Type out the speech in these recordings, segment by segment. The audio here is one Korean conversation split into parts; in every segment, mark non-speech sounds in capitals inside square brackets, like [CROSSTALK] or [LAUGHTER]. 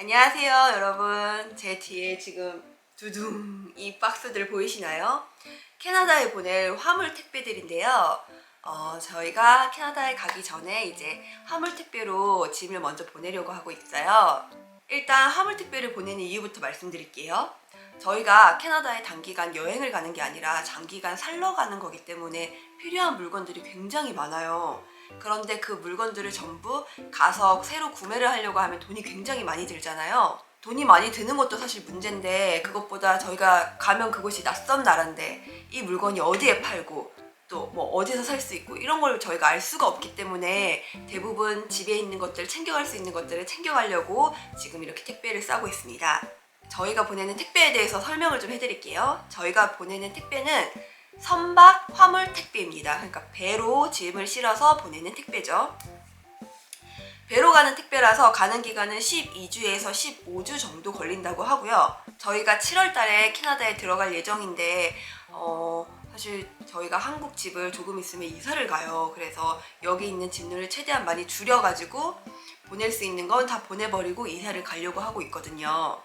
안녕하세요, 여러분. 제 뒤에 지금 두둥 이 박스들 보이시나요? 캐나다에 보낼 화물 택배들인데요. 어, 저희가 캐나다에 가기 전에 이제 화물 택배로 짐을 먼저 보내려고 하고 있어요. 일단 화물 택배를 보내는 이유부터 말씀드릴게요. 저희가 캐나다에 단기간 여행을 가는 게 아니라 장기간 살러 가는 거기 때문에 필요한 물건들이 굉장히 많아요. 그런데 그 물건들을 전부 가서 새로 구매를 하려고 하면 돈이 굉장히 많이 들잖아요. 돈이 많이 드는 것도 사실 문제인데 그것보다 저희가 가면 그곳이 낯선 나라인데 이 물건이 어디에 팔고 또 뭐 어디서 살 수 있고 이런 걸 저희가 알 수가 없기 때문에 대부분 집에 있는 것들 챙겨갈 수 있는 것들을 챙겨가려고 지금 이렇게 택배를 싸고 있습니다. 저희가 보내는 택배에 대해서 설명을 좀 해드릴게요. 저희가 보내는 택배는 선박 화물 택배입니다. 그러니까 배로 짐을 실어서 보내는 택배죠. 배로 가는 택배라서 가는 기간은 12주에서 15주 정도 걸린다고 하고요. 저희가 7월 달에 캐나다에 들어갈 예정인데 어, 사실 저희가 한국 집을 조금 있으면 이사를 가요. 그래서 여기 있는 짐들을 최대한 많이 줄여가지고 보낼 수 있는 건 다 보내버리고 이사를 가려고 하고 있거든요.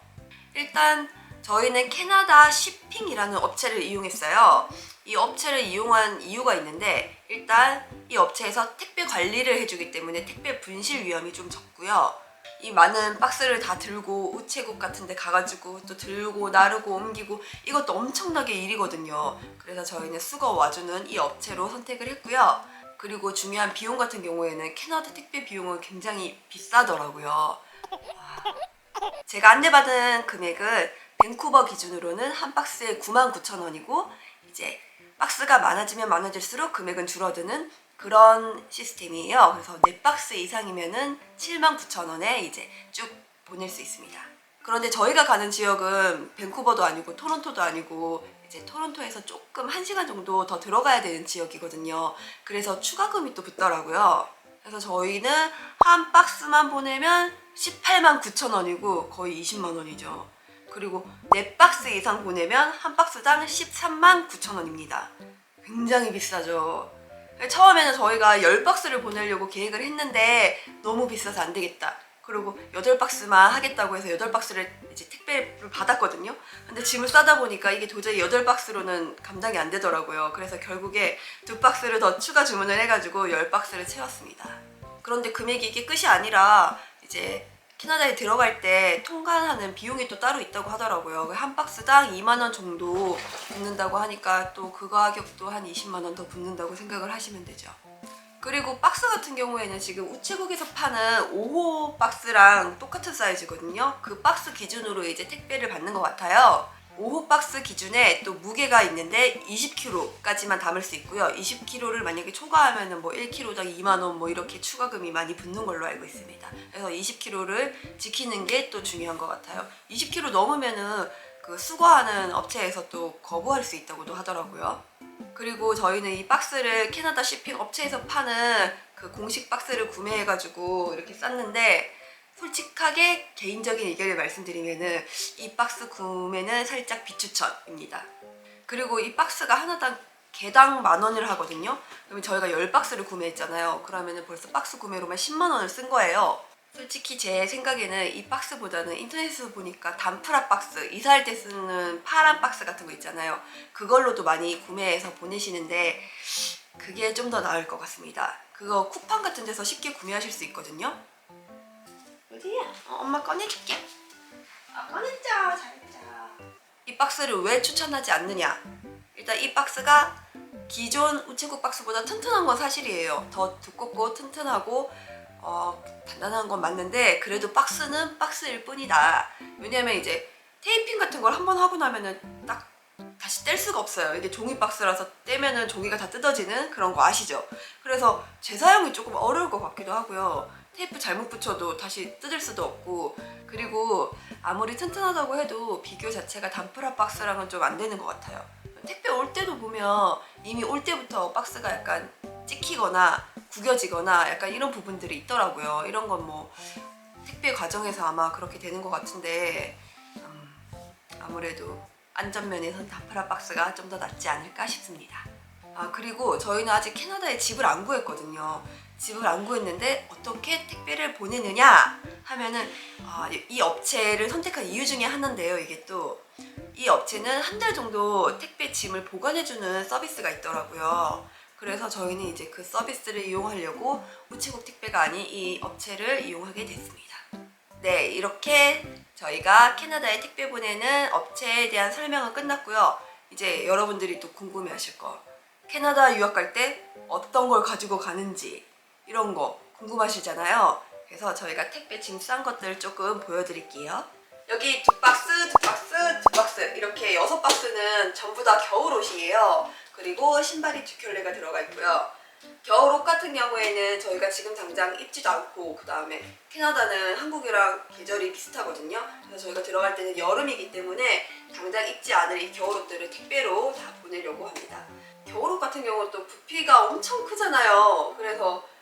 일단 저희는 캐나다 쉬핑이라는 업체를 이용했어요. 이 업체를 이용한 이유가 있는데 일단 이 업체에서 택배 관리를 해주기 때문에 택배 분실 위험이 좀 적고요. 이 많은 박스를 다 들고 우체국 같은 데 가가지고 또 들고 나르고 옮기고 이것도 엄청나게 일이거든요. 그래서 저희는 수거 와주는 이 업체로 선택을 했고요. 그리고 중요한 비용 같은 경우에는 캐나다 택배 비용은 굉장히 비싸더라고요. 제가 안내받은 금액은 밴쿠버 기준으로는 한 박스에 99,000원이고 이제 박스가 많아지면 많아질수록 금액은 줄어드는 그런 시스템이에요. 그래서 4박스 이상이면은 79,000원에 이제 쭉 보낼 수 있습니다. 그런데 저희가 가는 지역은 밴쿠버도 아니고 토론토도 아니고 이제 토론토에서 조금 1시간 정도 더 들어가야 되는 지역이거든요. 그래서 추가금이 또 붙더라고요. 그래서 저희는 한 박스만 보내면 18만 9천 원이고 거의 20만 원이죠. 그리고 4박스 이상 보내면 한 박스당 13만 9천 원입니다. 굉장히 비싸죠. 처음에는 저희가 10박스를 보내려고 계획을 했는데 너무 비싸서 안 되겠다. 그리고 8박스만 하겠다고 해서 8박스를 이제 택배를 받았거든요. 근데 짐을 싸다 보니까 이게 도저히 8박스로는 감당이 안 되더라고요. 그래서 결국에 두 박스를 더 추가 주문을 해가지고 10박스를 채웠습니다. 그런데 금액이 이게 끝이 아니라 이제 캐나다에 들어갈 때 통관하는 비용이 또 따로 있다고 하더라고요. 한 박스당 2만 원 정도 붙는다고 하니까 또 그 가격도 한 20만 원 더 붙는다고 생각을 하시면 되죠. 그리고 박스 같은 경우에는 지금 우체국에서 파는 5호 박스랑 똑같은 사이즈거든요. 그 박스 기준으로 이제 택배를 받는 것 같아요. 5호 박스 기준에 또 무게가 있는데 20kg까지만 담을 수 있고요. 20kg를 만약에 초과하면은 뭐 1kg당 2만 원 뭐 이렇게 추가금이 많이 붙는 걸로 알고 있습니다. 그래서 20kg를 지키는 게 또 중요한 것 같아요. 20kg 넘으면은 그 수거하는 업체에서 또 거부할 수 있다고도 하더라고요. 그리고 저희는 이 박스를 캐나다 쇼핑 업체에서 파는 그 공식 박스를 구매해가지고 이렇게 쌌는데 솔직하게 개인적인 의견을 말씀드리면은 이 박스 구매는 살짝 비추천입니다. 그리고 이 박스가 하나당 개당 만 원을 하거든요. 그러면 저희가 10박스를 구매했잖아요. 그러면은 벌써 박스 구매로만 10만 원을 쓴 거예요. 솔직히 제 생각에는 이 박스보다는 인터넷에서 보니까 단프라 박스, 이사할 때 쓰는 파란 박스 같은 거 있잖아요. 그걸로도 많이 구매해서 보내시는데 그게 좀 더 나을 것 같습니다. 그거 쿠팡 같은 데서 쉽게 구매하실 수 있거든요. 어디야? 어, 엄마 꺼내줄게. 아, 꺼냈자. 잘했자. 이 박스를 왜 추천하지 않느냐? 일단 이 박스가 기존 우체국 박스보다 튼튼한 건 사실이에요. 더 두껍고 튼튼하고 어, 단단한 건 맞는데 그래도 박스는 박스일 뿐이다. 왜냐면 이제 테이핑 같은 걸 한번 하고 나면은 딱 다시 뗄 수가 없어요. 이게 종이 박스라서 떼면은 종이가 다 뜯어지는 그런 거 아시죠? 그래서 재사용이 조금 어려울 것 같기도 하고요. 테이프 잘못 붙여도 다시 뜯을 수도 없고 그리고 아무리 튼튼하다고 해도 비교 자체가 단프라 박스랑은 좀 안 되는 것 같아요. 택배 올 때도 보면 이미 올 때부터 박스가 약간 찍히거나 구겨지거나 약간 이런 부분들이 있더라고요. 이런 건 뭐 택배 과정에서 아마 그렇게 되는 것 같은데 음, 아무래도 안전면에선 단프라 박스가 좀 더 낫지 않을까 싶습니다. 아 그리고 저희는 아직 캐나다에 집을 안 구했거든요. 집을 안 구했는데 어떻게 택배를 보내느냐 하면은 아, 이- 이 업체를 선택한 이유 중에 하나인데요. 이게 또 이 업체는 한 달 정도 택배 짐을 보관해주는 서비스가 있더라고요. 그래서 저희는 이제 그 서비스를 이용하려고 우체국 택배가 아닌 이 업체를 이용하게 됐습니다. 네, 이렇게 저희가 캐나다에 택배 보내는 업체에 대한 설명은 끝났고요. 이제 여러분들이 또 궁금해 하실 거. 캐나다 유학 갈 때 어떤 걸 가지고 가는지 이런 거 궁금하시잖아요. 그래서 저희가 택배 짐 싼 것들 조금 보여드릴게요. 여기 두 박스, 두 박스, 두 박스 이렇게 여섯 박스는 전부 다 겨울 옷이에요. 그리고 신발이 두 켤레가 들어가 있고요. 겨울 옷 같은 경우에는 저희가 지금 당장 입지도 않고 그 다음에 캐나다는 한국이랑 계절이 비슷하거든요. 그래서 저희가 들어갈 때는 여름이기 때문에 당장 입지 않을 이 겨울 옷들을 택배로 다 보내려고 합니다. 겨울 옷 같은 경우는 또 부피가 엄청 크잖아요. 그래서 아,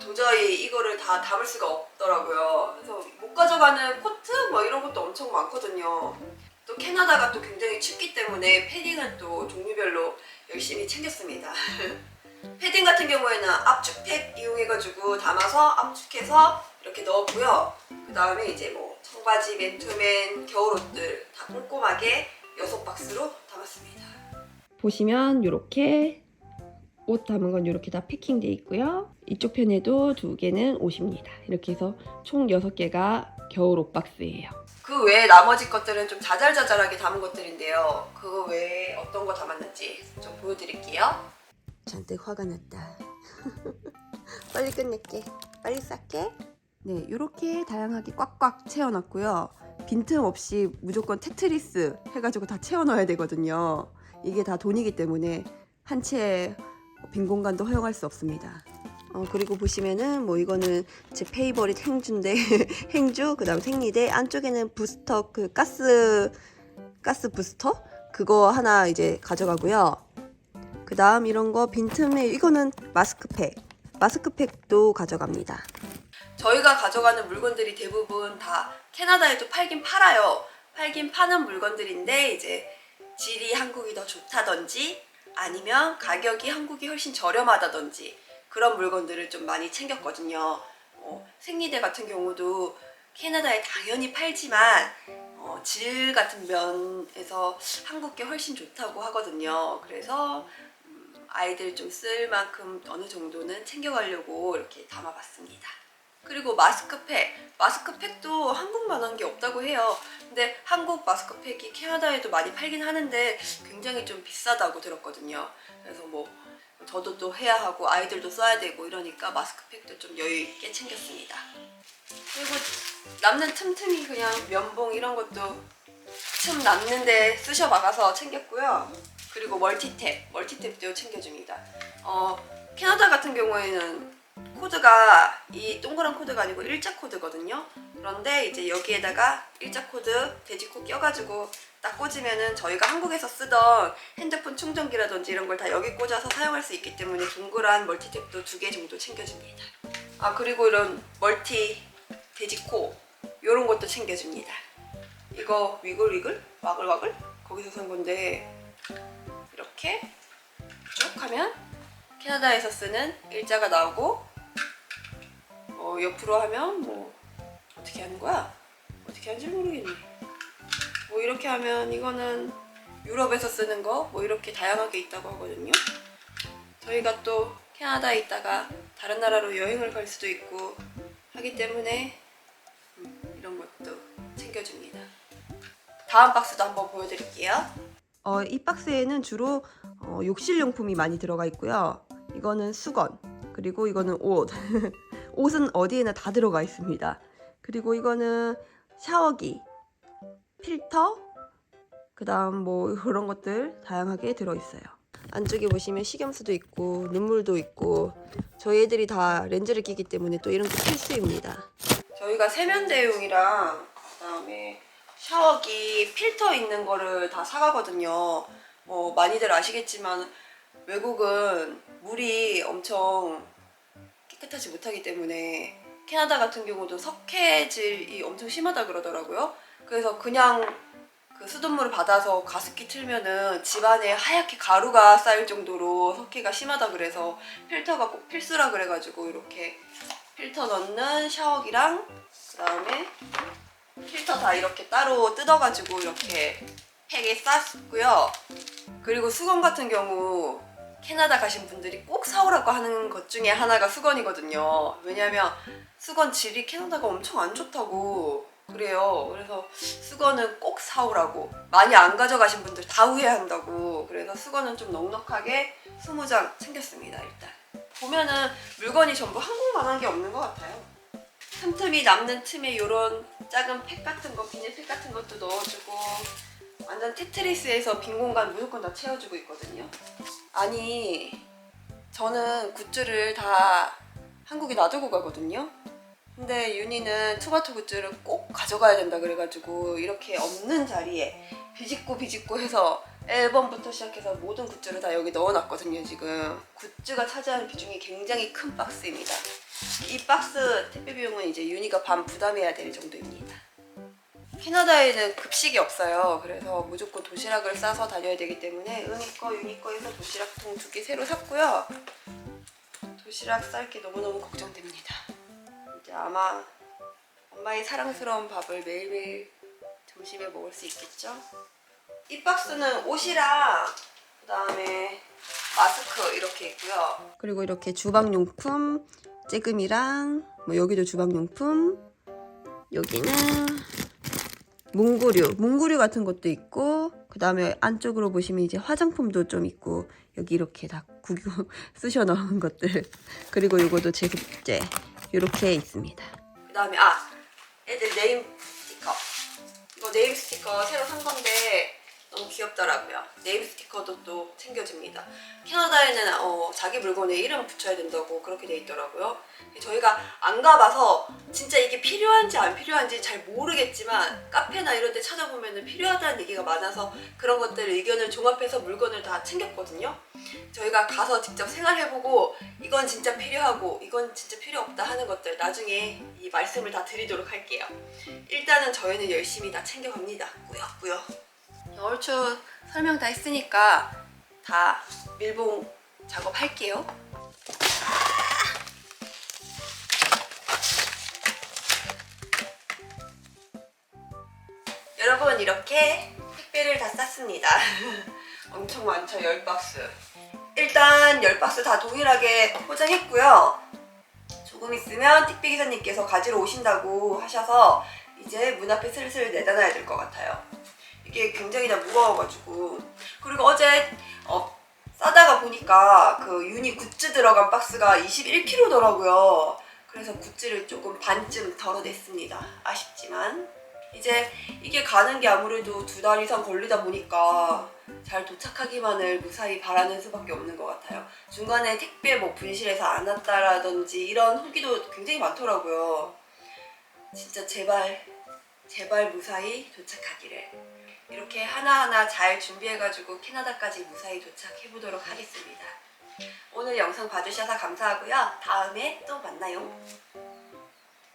도저히 이거를 다 담을 수가 없더라고요. 그래서 못 가져가는 코트 뭐 이런 것도 엄청 많거든요. 또 캐나다가 또 굉장히 춥기 때문에 패딩은 또 종류별로 열심히 챙겼습니다. [LAUGHS] 패딩 같은 경우에는 압축팩 이용해가지고 담아서 압축해서 이렇게 넣었고요. 그 다음에 이제 뭐 청바지, 맨투맨, 겨울옷들 다 꼼꼼하게 여섯 박스로 담았습니다. 보시면 이렇게 옷 담은 건 이렇게 다 패킹돼 있고요. 이쪽 편에도 두 개는 옷입니다. 이렇게 해서 총 여섯 개가 겨울 옷 박스예요. 그 외에 나머지 것들은 좀 자잘자잘하게 담은 것들인데요. 그거 외에 어떤 거 담았는지 좀 보여드릴게요. 잔뜩 화가 났다. [LAUGHS] 빨리 끝낼게. 빨리 쌀게. 네, 이렇게 다양하게 꽉꽉 채워놨고요. 빈틈없이 무조건 테트리스 해가지고 다 채워넣어야 되거든요. 이게 다 돈이기 때문에 한 채 빈 공간도 허용할 수 없습니다. 어, 그리고 보시면은 뭐 이거는 제 페이버릿 행주인데 [LAUGHS] 행주 그 다음 생리대 안쪽에는 부스터 그 가스 가스 부스터 그거 하나 이제 가져가고요. 그 다음 이런 거 빈틈에 이거는 마스크팩 마스크팩도 가져갑니다. 저희가 가져가는 물건들이 대부분 다 캐나다에도 팔긴 팔아요. 팔긴 파는 물건들인데 이제 질이 한국이 더 좋다든지 아니면 가격이 한국이 훨씬 저렴하다든지 그런 물건들을 좀 많이 챙겼거든요. 어, 생리대 같은 경우도 캐나다에 당연히 팔지만 어, 질 같은 면에서 한국 게 훨씬 좋다고 하거든요. 그래서 음, 아이들 좀 쓸 만큼 어느 정도는 챙겨가려고 이렇게 담아봤습니다. 그리고 마스크팩. 마스크팩도 한국만한 게 없다고 해요. 근데 한국 마스크팩이 캐나다에도 많이 팔긴 하는데 굉장히 좀 비싸다고 들었거든요. 그래서 뭐 저도 또 해야 하고 아이들도 써야 되고 이러니까 마스크팩도 좀 여유 있게 챙겼습니다. 그리고 남는 틈틈이 그냥 면봉 이런 것도 틈 남는데 쑤셔 박아서 챙겼고요. 그리고 멀티탭, 멀티탭도 챙겨줍니다. 어, 캐나다 같은 경우에는 코드가 이 동그란 코드가 아니고 일자 코드거든요. 그런데 이제 여기에다가 일자 코드 돼지코 껴가지고 딱 꽂으면은 저희가 한국에서 쓰던 핸드폰 충전기라든지 이런 걸 다 여기 꽂아서 사용할 수 있기 때문에 동그란 멀티탭도 두 개 정도 챙겨줍니다. 아 그리고 이런 멀티 돼지코 이런 것도 챙겨줍니다. 이거 위글 위글 와글 와글 거기서 산 건데 이렇게 쭉 하면 캐나다에서 쓰는 일자가 나오고 어, 옆으로 하면 뭐 어떻게 하는 거야? 어떻게 하는지 모르겠네. 뭐 이렇게 하면 이거는 유럽에서 쓰는 거 뭐 이렇게 다양하게 있다고 하거든요. 저희가 또 캐나다에 있다가 다른 나라로 여행을 갈 수도 있고 하기 때문에 음, 이런 것도 챙겨줍니다. 다음 박스도 한번 보여드릴게요. 어, 이 박스에는 주로 어, 욕실용품이 많이 들어가 있고요. 이거는 수건, 그리고 이거는 옷. [LAUGHS] 옷은 어디에나 다 들어가 있습니다. 그리고 이거는 샤워기, 필터, 그 다음 뭐 그런 것들 다양하게 들어있어요. 안쪽에 보시면 식염수도 있고 눈물도 있고 저희 애들이 다 렌즈를 끼기 때문에 또 이런 게 필수입니다. 저희가 세면대용이랑 그 다음에 샤워기 필터 있는 거를 다 사가거든요. 뭐 많이들 아시겠지만 외국은 물이 엄청 깨끗하지 못하기 때문에 캐나다 같은 경우도 석회질이 엄청 심하다 그러더라고요. 그래서 그냥 그 수돗물을 받아서 가습기 틀면은 집안에 하얗게 가루가 쌓일 정도로 석회가 심하다 그래서 필터가 꼭 필수라 그래가지고 이렇게 필터 넣는 샤워기랑 그 다음에 필터 다 이렇게 따로 뜯어가지고 이렇게 팩에 쌌고요. 그리고 수건 같은 경우 캐나다 가신 분들이 꼭 사오라고 하는 것 중에 하나가 수건이거든요. 왜냐면 수건 질이 캐나다가 엄청 안 좋다고 그래요. 그래서 수건은 꼭 사오라고. 많이 안 가져가신 분들 다 후회한다고. 그래서 수건은 좀 넉넉하게 20장 챙겼습니다, 일단. 보면은 물건이 전부 한국만한 게 없는 것 같아요. 틈틈이 남는 틈에 이런 작은 팩 같은 거, 비닐팩 같은 것도 넣어주고 완전 테트리스에서 빈 공간 무조건 다 채워주고 있거든요. 아니, 저는 굿즈를 다 한국에 놔두고 가거든요. 근데 윤희는 토마토 굿즈를 꼭 가져가야 된다 그래가지고 이렇게 없는 자리에 비집고 비집고 해서 앨범부터 시작해서 모든 굿즈를 다 여기 넣어놨거든요 지금. 굿즈가 차지하는 비중이 굉장히 큰 박스입니다. 이 박스 택배 비용은 이제 윤희가 반 부담해야 될 정도입니다. 캐나다에는 급식이 없어요. 그래서 무조건 도시락을 싸서 다녀야 되기 때문에 은희 거 윤희 거에서 도시락통 두 개 새로 샀고요. 도시락 쌀 게 너무너무 걱정됩니다 이제 아마 엄마의 사랑스러운 밥을 매일매일 점심에 먹을 수 있겠죠? 이 박스는 옷이랑 그 다음에 마스크 이렇게 있고요. 그리고 이렇게 주방용품 찌금이랑 뭐 여기도 주방용품 여기는 문구류 문구류 같은 것도 있고 그 다음에 안쪽으로 보시면 이제 화장품도 좀 있고 여기 이렇게 다 구겨 [LAUGHS] 쓰셔 넣은 것들 그리고 이것도 제습제 이렇게 있습니다. 그다음에 아 애들 네임 스티커 이거 네임 스티커 새로 산 건데 너무 귀엽더라고요. 네임 스티커도 또 챙겨줍니다. 캐나다에는 어, 자기 물건에 이름 붙여야 된다고 그렇게 돼 있더라고요. 저희가 안 가봐서 진짜 이게 필요한지 안 필요한지 잘 모르겠지만 카페나 이런 데 찾아보면 필요하다는 얘기가 많아서 그런 것들 의견을 종합해서 물건을 다 챙겼거든요. 저희가 가서 직접 생활해보고 이건 진짜 필요하고 이건 진짜 필요 없다 하는 것들 나중에 이 말씀을 다 드리도록 할게요. 일단은 저희는 열심히 다 챙겨갑니다. 꾸역꾸역. 얼추 설명 다 했으니까 다 밀봉 작업할게요. 여러분 이렇게 택배를 다 쌌습니다. [LAUGHS] 엄청 많죠, 10박스. 일단 10박스 다 동일하게 포장했고요. 조금 있으면 택배 기사님께서 가지러 오신다고 하셔서 이제 문 앞에 슬슬 내다놔야 될 것 같아요. 이게 굉장히 다 무거워가지고 그리고 어제 어, 싸다가 보니까 그 유니 굿즈 들어간 박스가 21kg더라고요. 그래서 굿즈를 조금 반쯤 덜어냈습니다. 아쉽지만 이제 이게 가는 게 아무래도 두 달 이상 걸리다 보니까 잘 도착하기만을 무사히 바라는 수밖에 없는 것 같아요. 중간에 택배 뭐 분실해서 안 왔다라든지 이런 후기도 굉장히 많더라고요. 진짜 제발 제발 무사히 도착하기를 이렇게 하나하나 잘 준비해가지고 캐나다까지 무사히 도착해보도록 하겠습니다. 오늘 영상 봐주셔서 감사하고요. 다음에 또 만나요.